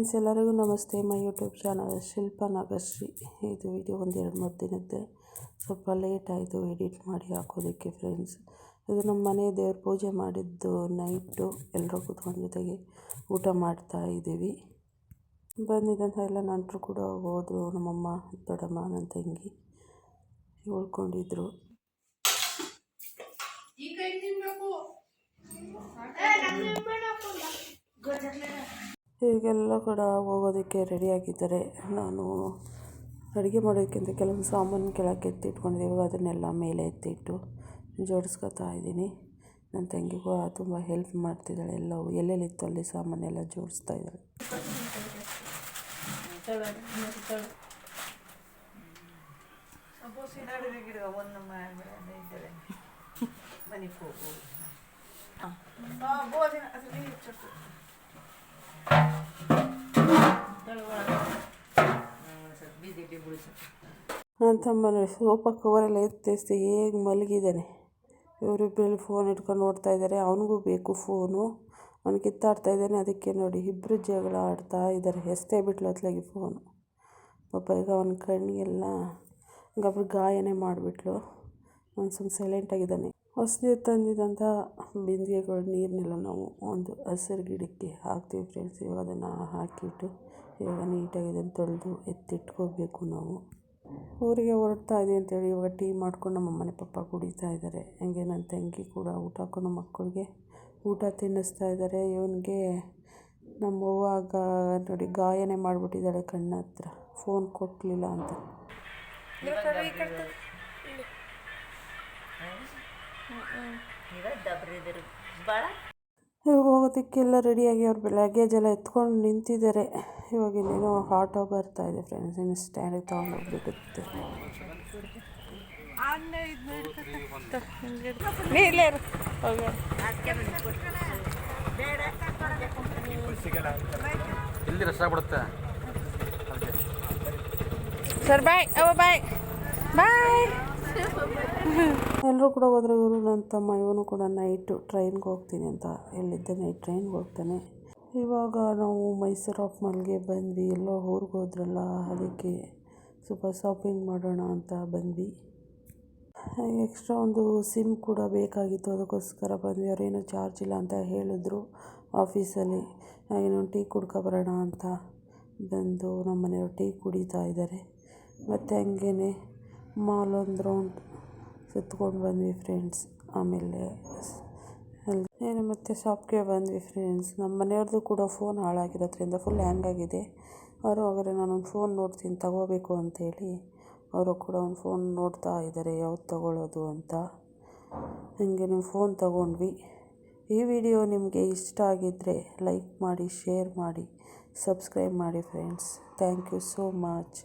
Friends ಎಲ್ಲರಿಗೂ ನಮಸ್ತೆ. My YouTube channel Shilpa Nagashree. ಇದು ವಿಡಿಯೋ ಒಂದು ಎರಡು ಮೂರು ದಿನದ್ದೆ. ಸ್ವಲ್ಪ ಲೇಟ್ ಆಯಿತು ಎಡಿಟ್ ಮಾಡಿ ಹಾಕೋದಕ್ಕೆ ಫ್ರೆಂಡ್ಸ್. ಇದು ನಮ್ಮ ಮನೆ ದೇವ್ರ ಪೂಜೆ ಮಾಡಿದ್ದು ನೈಟು. ಎಲ್ಲರೂ ಕೂತ್ಕೊಂಡು ಜೊತೆಗೆ ಊಟ ಮಾಡ್ತಾ ಇದ್ದೀವಿ. ಬಂದಿದ್ದಂಥ ಎಲ್ಲ ನಂಟರು ಕೂಡ ಹೋದರು. ನಮ್ಮಮ್ಮ ದೊಡ್ಡಮ್ಮ ನನ್ನ ತಂಗಿ ಉಳ್ಕೊಂಡಿದ್ರು ಹೀಗೆಲ್ಲ ಕೂಡ ಹೋಗೋದಕ್ಕೆ ರೆಡಿಯಾಗಿದ್ದಾರೆ ನಾನು ಅಡುಗೆ ಮಾಡೋದಕ್ಕಿಂತ ಕೆಲವೊಂದು ಸಾಮಾನು ಕೆಳಗೆ ಎತ್ತಿಟ್ಕೊಂಡಿದ್ದೀವಿ ಇವಾಗ ಅದನ್ನೆಲ್ಲ ಮೇಲೆ ಎತ್ತಿಟ್ಟು ಜೋಡಿಸ್ಕೊತಾ ಇದ್ದೀನಿ ನನ್ನ ತಂಗಿಗೂ ತುಂಬ ಹೆಲ್ಪ್ ಮಾಡ್ತಿದ್ದಾಳೆ ಎಲ್ಲವೂ ಎಲ್ಲೆಲ್ಲಿತ್ತು ಅಲ್ಲಿ ಸಾಮಾನೆಲ್ಲ ಜೋಡಿಸ್ತಾ ಇದ್ದಾಳೆ ಮನೆಗೆ ಹೋಗು ನನ್ನ ತಮ್ಮನ ಸೋಫಾ ಕವರೆಲ್ಲ ಎತ್ತೆಸ್ತಿ ಹೇಗೆ ಮಲಗಿದ್ದಾನೆ. ಇವರಿಬ್ಬರಲ್ಲಿ ಫೋನ್ ಇಟ್ಕೊಂಡು ನೋಡ್ತಾ ಇದ್ದಾರೆ. ಅವನಿಗೂ ಬೇಕು ಫೋನು ಅವನು ಕಿತ್ತಾಡ್ತಾ ಇದ್ದಾನೆ. ಅದಕ್ಕೆ ನೋಡಿ ಇಬ್ಬರು ಜಗಳ ಆಡ್ತಾ ಇದ್ದಾರೆ. ಎಸ್ತೆ ಬಿಟ್ಲು ಅತ್ಲಾಗಿ ಫೋನು ಪಾಪ ಈಗ ಅವನ ಕಣ್ಣಿಗೆಲ್ಲ ಗಬ್ರು ಗಾಯನೇ ಮಾಡಿಬಿಟ್ಲು. ಅವ್ನು ಸುಮ್ಮನೆ ಸೈಲೆಂಟಾಗಿದ್ದಾನೆ ಹೊಸದೇ ತಂದಿದ್ದಂಥ ಬಿಂದಿಗೆಗಳು ನೀರನ್ನೆಲ್ಲ ನಾವು ಒಂದು ಹಸಿರು ಗಿಡಕ್ಕೆ ಹಾಕ್ತೀವಿ ಫ್ರೆಂಡ್ಸ್ ಇವಾಗ ಅದನ್ನು ಹಾಕಿಟ್ಟು ಇವಾಗ ನೀಟಾಗಿ ಇದನ್ನು ತೊಳೆದು ಎತ್ತಿಟ್ಕೋಬೇಕು ನಾವು. ಊರಿಗೆ ಹೊರಡ್ತಾ ಇದೆ ಅಂತೇಳಿ ಇವಾಗ ಟೀ ಮಾಡ್ಕೊಂಡು ನಮ್ಮ ಮನೆ ಪಪ್ಪ ಕುಡಿತಾ ಇದ್ದಾರೆ. ಹಂಗೆ ನನ್ನ ತಂಗಿ ಕೂಡ ಊಟ ಹಾಕೊಂಡು ಮಕ್ಕಳಿಗೆ ಊಟ ತಿನ್ನಿಸ್ತಾ ಇದ್ದಾರೆ. ಇವನಿಗೆ ನಮ್ಮ ಅವ್ವ ಗಾ ನೋಡಿ ಗಾಯನೇ ಮಾಡಿಬಿಟ್ಟಿದ್ದಾಳೆ ಕಣ್ಣ ಹತ್ರ. ಫೋನ್ ಕೊಟ್ಟಲಿಲ್ಲ ಅಂತ. ಇವಾಗ ಹೋಗೋದಕ್ಕೆಲ್ಲ ರೆಡಿಯಾಗಿ ಅವ್ರು ಲಗೇಜ್ ಎಲ್ಲ ಎತ್ಕೊಂಡು ನಿಂತಿದ್ದಾರೆ. ಇವಾಗ ಇನ್ನೇನೋ ಆಟೋ ಬರ್ತಾ ಇದೆ ಫ್ರೆಂಡ್ಸ್ ಇನ್ನು ಸ್ಟ್ಯಾಂಡಿಗೆ ತೊಗೊಂಡು ಹೋಗ್ಬಿಡುತ್ತೆ ಆಗ್ಬಿಡುತ್ತೆ? ಸರ್ ಬಾಯ್ ಅವ ಬಾಯ್ ಬಾಯ್ ಎಲ್ಲರೂ ಕೂಡ ಹೋದ್ರೆ ಇವರು ನನ್ನ ತಮ್ಮ ಇವನು ಕೂಡ ನೈಟು ಟ್ರೈನ್ಗೆ ಹೋಗ್ತೀನಿ ಅಂತ ಹೇಳಿದ್ದೆ. ನೈಟ್ ಟ್ರೈನ್ಗೆ ಹೋಗ್ತಾನೆ. ಇವಾಗ ನಾವು ಮೈಸೂರು ಆಫ್ ಮಾಲ್ಗೆ ಬಂದ್ವಿ, ಎಲ್ಲೋ ಊರಿಗೆ ಹೋದ್ರಲ್ಲ, ಅದಕ್ಕೆ ಸ್ವಲ್ಪ ಶಾಪಿಂಗ್ ಮಾಡೋಣ ಅಂತ ಬಂದ್ವಿ. ಎಕ್ಸ್ಟ್ರಾ ಒಂದು ಸಿಮ್ ಕೂಡ ಬೇಕಾಗಿತ್ತು, ಅದಕ್ಕೋಸ್ಕರ ಬಂದ್ವಿ. ಅವರೇನು ಚಾರ್ಜ್ ಇಲ್ಲ ಅಂತ ಹೇಳಿದ್ರು ಆಫೀಸಲ್ಲಿ ಹಾಗೆ ಟೀ ಕುಡ್ಕೊಬರೋಣ ಅಂತ ಬಂದು ನಮ್ಮ ಮನೆಯವರು ಟೀ ಕುಡಿತಾ ಇದ್ದಾರೆ. ಮತ್ತು ಹಂಗೇ ಮಾಲ್ ಒಂದು ರೌಂಡ್ ಸುತ್ಕೊಂಡು ಬಂದ್ವಿ ಫ್ರೆಂಡ್ಸ್ ಆಮೇಲೆ ಏನು ಮತ್ತೆ ಶಾಪ್ಗೆ ಬಂದ್ವಿ ಫ್ರೆಂಡ್ಸ್ ನಮ್ಮ ಮನೆಯವ್ರದ್ದು ಕೂಡ ಫೋನ್ ಹಾಳಾಗಿರೋದ್ರಿಂದ ಫುಲ್ ಹ್ಯಾಂಗ್ ಆಗಿದೆ. ಅವರು ಹಾಗಾದ್ರೆ ನಾನೊಂದು ಫೋನ್ ನೋಡ್ತೀನಿ, ತಗೋಬೇಕು ಅಂತೇಳಿ. ಅವರು ಕೂಡ ಒಂದು ಫೋನ್ ನೋಡ್ತಾ ಇದ್ದಾರೆ ಯಾವ್ದು ತಗೊಳ್ಳೋದು ಅಂತ. ಹಾಗೆ ನೀವು ಫೋನ್ ತಗೊಂಡ್ವಿ. ಈ ವಿಡಿಯೋ ನಿಮಗೆ ಇಷ್ಟ ಆಗಿದ್ದರೆ ಲೈಕ್ ಮಾಡಿ ಶೇರ್ ಮಾಡಿ ಸಬ್ಸ್ಕ್ರೈಬ್ ಮಾಡಿ friends thank you so much